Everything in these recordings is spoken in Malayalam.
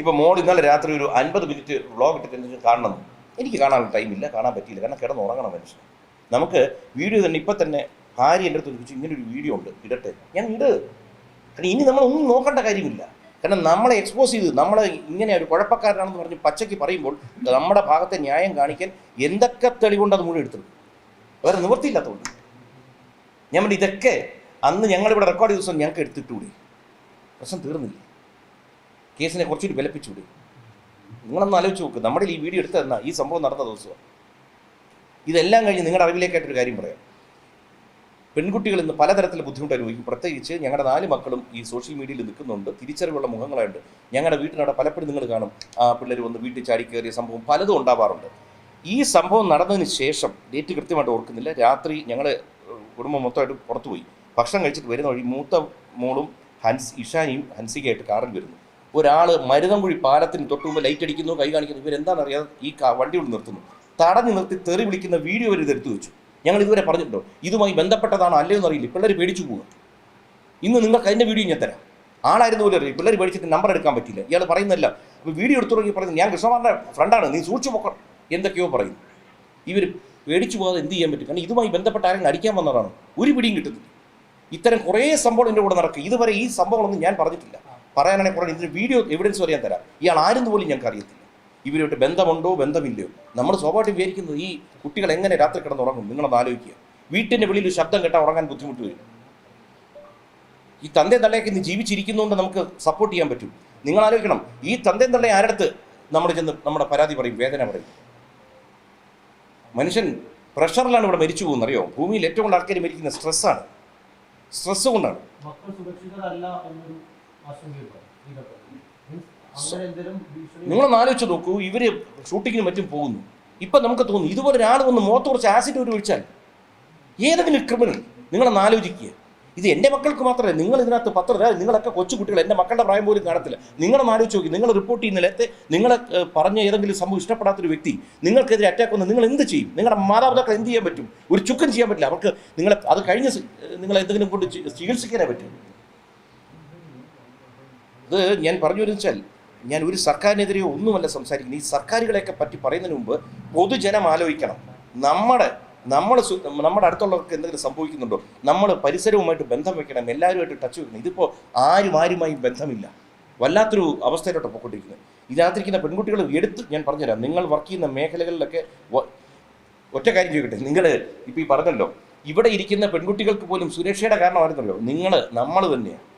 ഇപ്പൊ മോൾ ഇന്നലെ രാത്രി ഒരു അൻപത് മിനിറ്റ് വ്ളോഗ് ഇട്ടിട്ട് കാണണം. എനിക്ക് കാണാനുള്ള ടൈമില്ല കാണാൻ പറ്റിയില്ല. കാരണം കിടന്ന് ഉറങ്ങണം മനുഷ്യൻ നമുക്ക് വീഡിയോ തന്നെ ഇപ്പം തന്നെ ഭാര്യ എന്റെ അടുത്ത് ചോദിച്ചു ഇങ്ങനെ ഒരു വീഡിയോ ഉണ്ട് ഇടട്ടെ. ഞാൻ ഇട്. കാരണം ഇനി നമ്മൾ ഒന്നും നോക്കേണ്ട കാര്യമില്ല. കാരണം നമ്മളെ എക്സ്പോസ് ചെയ്ത് നമ്മളെ ഇങ്ങനെ ഒരു കുഴപ്പക്കാരനാണെന്ന് പറഞ്ഞ് പച്ചയ്ക്ക് പറയുമ്പോൾ നമ്മുടെ ഭാഗത്തെ ന്യായം കാണിക്കാൻ എന്തൊക്കെ തെളിവുണ്ട് അത് മുഴുവൻ എടുത്തത് വേറെ നിവൃത്തിയില്ലാത്തതുകൊണ്ട്. ഞാൻ ഇതൊക്കെ അന്ന് ഞങ്ങളിവിടെ റെക്കോർഡ് ചെയ്ത ദിവസം ഞങ്ങൾക്ക് എടുത്തിട്ടുകൂടി പ്രശ്നം തീർന്നില്ല? കേസിനെ കുറച്ചുകൂടി ബലപ്പിച്ചുകൂടി നിങ്ങളൊന്ന് ആലോചിച്ച് നോക്ക്. നമ്മുടെ ഈ വീഡിയോ എടുത്തു തന്നാൽ ഈ സംഭവം നടന്ന ദിവസമാണ് ഇതെല്ലാം കഴിഞ്ഞ് നിങ്ങളുടെ അറിവിലേക്കായിട്ടൊരു കാര്യം പറയാം. പെൺകുട്ടികൾ ഇന്ന് പലതരത്തിലുള്ള ബുദ്ധിമുട്ട് അനുഭവിക്കും. പ്രത്യേകിച്ച് ഞങ്ങളുടെ നാല് മക്കളും ഈ സോഷ്യൽ മീഡിയയിൽ നിൽക്കുന്നുണ്ട്. തിരിച്ചറിവുള്ള മുഖങ്ങളായുണ്ട്. ഞങ്ങളുടെ വീട്ടിനവിടെ പലപ്പോഴും നിങ്ങൾ കാണും. ആ പിള്ളേർ വന്ന് വീട്ടിൽ ചാടി കയറിയ സംഭവം പലതും ഉണ്ടാവാറുണ്ട്. ഈ സംഭവം നടന്നതിന് ശേഷം ഡേറ്റ് കൃത്യമായിട്ട് ഓർക്കുന്നില്ല. രാത്രി ഞങ്ങൾ കുടുംബം മൊത്തമായിട്ട് പുറത്തുപോയി. ഭക്ഷണം കഴിച്ചിട്ട് വരുന്ന വഴി മൂത്ത മോളും ഹൻസ് ഇഷാനിയും ഹൻസികയായിട്ട് കാറിൽ വരുന്നു. ഒരാൾ മരുതംകുഴി പാലത്തിന് തൊട്ട് മുമ്പ് ലൈറ്റ് അടിക്കുന്നു കൈ കാണിക്കുന്നു. ഇവരെന്താണെന്ന് അറിയാതെ ഈ വണ്ടി കൊണ്ട് നിർത്തുന്നു. തടഞ്ഞു നിർത്തി തെറി വിളിക്കുന്ന വീഡിയോ വരെ ഇതെടുത്തു വെച്ചു. ഞങ്ങൾ ഇതുവരെ പറഞ്ഞിട്ടുണ്ടോ? ഇതുമായി ബന്ധപ്പെട്ടതാണോ അല്ലയോ എന്നറിയില്ല പിള്ളേർ പേടിച്ചു പോകുക ഇന്ന് നിങ്ങൾക്ക് അതിന്റെ വീഡിയോ ഞാൻ തരാം. ആളായിരുന്നു പോലെ അറിയില്ല. പിള്ളേർ പേടിച്ചിട്ട് നമ്പർ എടുക്കാൻ പറ്റില്ല ഇയാൾ പറയുന്നില്ല അപ്പോൾ വീഡിയോ എടുത്തു തുടങ്ങി പറയുന്നത് ഞാൻ കൃഷ്ണമാറിന്റെ ഫ്രണ്ടാണ് നീ സൂക്ഷിച്ചു പോക്കണം എന്തൊക്കെയോ പറയുന്നു. ഇവർ പേടിച്ചു പോകാതെ എന്ത് ചെയ്യാൻ പറ്റും? കാരണം ഇതുമായി ബന്ധപ്പെട്ട ആരെങ്കിലും അടിക്കാൻ വന്നതാണ് ഒരു പിടിയും കിട്ടുന്നില്ല. ഇത്തരം കുറേ സംഭവം എന്റെ കൂടെ നടക്കും. ഇതുവരെ ഈ സംഭവങ്ങളൊന്നും ഞാൻ പറഞ്ഞിട്ടില്ല. പറയാനാണെങ്കിൽ കുറേ ഇതിന് വീഡിയോ എവിഡൻസ് വരെ തരാം. ഇയാൾ ആരെന്ന് പോലും ഞങ്ങൾക്ക് അറിയത്തില്ല. ഇവരുമായിട്ട് ബന്ധമുണ്ടോ? ബന്ധമില്ലയോ? നമ്മൾ സ്വാഭാവികം വിചാരിക്കുന്നത് ഈ കുട്ടികൾ എങ്ങനെ രാത്രി കിടന്ന് ഉറങ്ങും? നിങ്ങളൊന്ന് ആലോചിക്കുക. വീട്ടിന്റെ വെളിയിൽ ഒരു ശബ്ദം കേട്ടാൽ ഉറങ്ങാൻ ബുദ്ധിമുട്ട് വരും. ഈ തന്റെ തള്ളയൊക്കെ ഇന്ന് ജീവിച്ചിരിക്കുന്നതുകൊണ്ട് നമുക്ക് സപ്പോർട്ട് ചെയ്യാൻ പറ്റും. നിങ്ങൾ ആലോചിക്കണം. ഈ തന്റെ തള്ളയെ ആരടുത്ത് നമ്മൾ ചെന്ന് നമ്മുടെ പരാതി പറയും വേദന പറയും? മനുഷ്യൻ പ്രഷറിലാണ് ഇവിടെ മരിച്ചു പോകുന്നത്. അറിയോ? ഭൂമിയിൽ ഏറ്റവും കൂടുതൽ ആൾക്കാർ മരിക്കുന്ന സ്ട്രെസ്സാണ് സ്ട്രെസ് കൊണ്ടാണ്. നിങ്ങളൊന്ന് ആലോചിച്ച് നോക്കൂ ഇവർ ഷൂട്ടിങ്ങിനും മറ്റും പോകുന്നു. ഇപ്പം നമുക്ക് തോന്നുന്നു ഇതുപോലെ ഒരാൾ വന്ന് മുഖത്ത് കുറച്ച് ആസിഡ് ഒരു ഒഴിച്ചാൽ ഏതെങ്കിലും ക്രിമിനൽ നിങ്ങളൊന്ന് ആലോചിക്കുക ഇത് എന്റെ മക്കൾക്ക് മാത്രമല്ല നിങ്ങൾ ഇതിനകത്ത് പത്ര നിങ്ങളൊക്കെ കൊച്ചുകുട്ടികൾ എന്റെ മക്കളുടെ പ്രായം പോലും കാണത്തില്ല. നിങ്ങളൊന്ന് ആലോചിച്ച് നോക്കി നിങ്ങൾ റിപ്പോർട്ട് ചെയ്യുന്നില്ലത്തെ നിങ്ങളെ ഏഹ്, പറഞ്ഞ ഏതെങ്കിലും സംഭവം ഇഷ്ടപ്പെടാത്തൊരു വ്യക്തി നിങ്ങൾക്കെതിരെ അറ്റാക്ക് വന്ന് നിങ്ങൾ എന്ത് ചെയ്യും? നിങ്ങളുടെ മാതാപിതാക്കൾ എന്ത് ചെയ്യാൻ പറ്റും? ഒരു ചുക്കം ചെയ്യാൻ പറ്റില്ല. അവർക്ക് നിങ്ങളെ അത് കഴിഞ്ഞ് നിങ്ങളെ നിങ്ങൾ എന്തെങ്കിലും കൊണ്ട് ചികിത്സിക്കാനേ പറ്റും. ഇത് ഞാൻ പറഞ്ഞു വെച്ചാൽ ഞാൻ ഒരു സർക്കാരിനെതിരെ ഒന്നുമല്ല സംസാരിക്കുന്നത്. ഈ സർക്കാരുകളെയൊക്കെ പറ്റി പറയുന്നതിന് മുമ്പ് പൊതുജനം ആലോചിക്കണം. നമ്മുടെ നമ്മൾ നമ്മുടെ അടുത്തുള്ളവർക്ക് എന്തെങ്കിലും സംഭവിക്കുന്നുണ്ടോ? നമ്മൾ പരിസരവുമായിട്ട് ബന്ധം വെക്കണം. എല്ലാവരുമായിട്ട് ടച്ച് വെക്കണം. ഇതിപ്പോൾ ആരും ആരുമായും ബന്ധമില്ല. വല്ലാത്തൊരു അവസ്ഥയിലോട്ട് പോയിക്കൊണ്ടിരിക്കുന്നത്. ഇതിനകത്തിരിക്കുന്ന പെൺകുട്ടികൾ എടുത്ത് ഞാൻ പറഞ്ഞുതരാം. നിങ്ങൾ വർക്ക് ചെയ്യുന്ന മേഖലകളിലൊക്കെ ഒറ്റ കാര്യം ചോദിക്കട്ടെ. നിങ്ങൾ ഇപ്പോൾ ഈ പറഞ്ഞല്ലോ ഇവിടെ ഇരിക്കുന്ന പെൺകുട്ടികൾക്ക് പോലും സുരക്ഷയുടെ കാരണമായിരുന്നല്ലോ. നിങ്ങൾ നമ്മൾ തന്നെയാണ്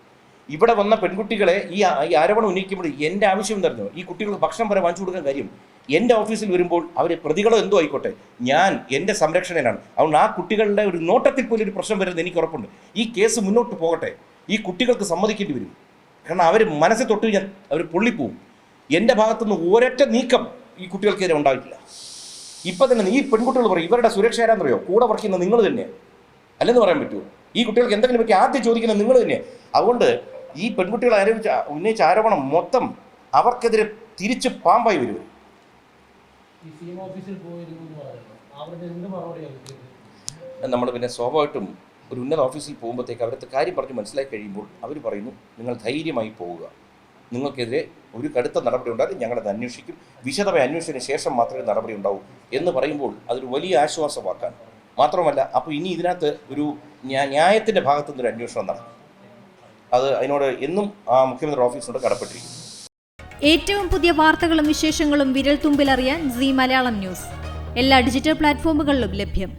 ഇവിടെ വന്ന പെൺകുട്ടികളെ ഈ ഈ ആരോപണം ഉന്നയിക്കുമ്പോൾ എന്റെ ആവശ്യം എന്തായിരുന്നു ഈ കുട്ടികൾക്ക് ഭക്ഷണം വരെ വാങ്ങിച്ചു കൊടുക്കാൻ കാര്യം. എന്റെ ഓഫീസിൽ വരുമ്പോൾ അവർ പ്രതികളോ എന്തോ ആയിക്കോട്ടെ. ഞാൻ എന്റെ സംരക്ഷണയിലാണ് അതുകൊണ്ട് ആ കുട്ടികളുടെ ഒരു നോട്ടത്തിൽ പോലും ഒരു പ്രശ്നം വരുന്നത് എനിക്ക് ഉറപ്പുണ്ട്. ഈ കേസ് മുന്നോട്ട് പോകട്ടെ. ഈ കുട്ടികൾക്ക് സമ്മതിക്കേണ്ടി വരും. കാരണം അവർ മനസ്സിൽ തൊട്ട് കഴിഞ്ഞാൽ അവർ പൊള്ളിപ്പോവും. എന്റെ ഭാഗത്തുനിന്ന് ഒരൊറ്റ നീക്കം ഈ കുട്ടികൾക്കെതിരെ ഉണ്ടായിട്ടില്ല. ഇപ്പം തന്നെ ഈ പെൺകുട്ടികൾ പറയും ഇവരുടെ സുരക്ഷ ആരാന്നറിയോ? കൂടെ വർക്ക് ചെയ്യുന്നത് നിങ്ങൾ തന്നെയാണ് അല്ലെന്ന് പറയാൻ പറ്റുമോ? ഈ കുട്ടികൾക്ക് എന്തെങ്കിലും പറ്റി? ആദ്യം ചോദിക്കുന്നത് നിങ്ങൾ തന്നെ. അതുകൊണ്ട് ഈ പെൺകുട്ടികൾ ആരോപിച്ച ഉന്നയിച്ച ആരോപണം മൊത്തം അവർക്കെതിരെ തിരിച്ച് പാമ്പായി വരും. അവരുടെ നമ്മൾ പിന്നെ സ്വാഭാവികമായിട്ടും ഒരു ഉന്നത ഓഫീസിൽ പോകുമ്പോഴത്തേക്ക് അവരത്തെ കാര്യം പറഞ്ഞ് മനസ്സിലാക്കി കഴിയുമ്പോൾ അവർ പറയുന്നു നിങ്ങൾ ധൈര്യമായി പോവുക. നിങ്ങൾക്കെതിരെ ഒരു കടുത്ത നടപടി ഉണ്ടാകും. ഞങ്ങളത് അന്വേഷിക്കും. വിശദമായി അന്വേഷിച്ചതിന് ശേഷം മാത്രമേ നടപടി ഉണ്ടാവൂ. എന്ന് പറയുമ്പോൾ അതൊരു വലിയ ആശ്വാസമാക്കാൻ മാത്രമല്ല അപ്പോൾ ഇനി ഇതിനകത്ത് ഒരു ന്യായത്തിന്റെ ഭാഗത്തുനിന്ന് ഒരു അന്വേഷണം നടക്കും. അത് അതിനോട് എന്നും ആ മുഖ്യമന്ത്രി ഓഫീസിനോട് കടപ്പെട്ടിരിക്കും ഏറ്റവും പുതിയ വാർത്തകളും വിശേഷങ്ങളും വിരൽ തുമ്പിലറിയാൻ സി മലയാളം ന്യൂസ്. എല്ലാ ഡിജിറ്റൽ പ്ലാറ്റ്ഫോമുകളിലും ലഭ്യം.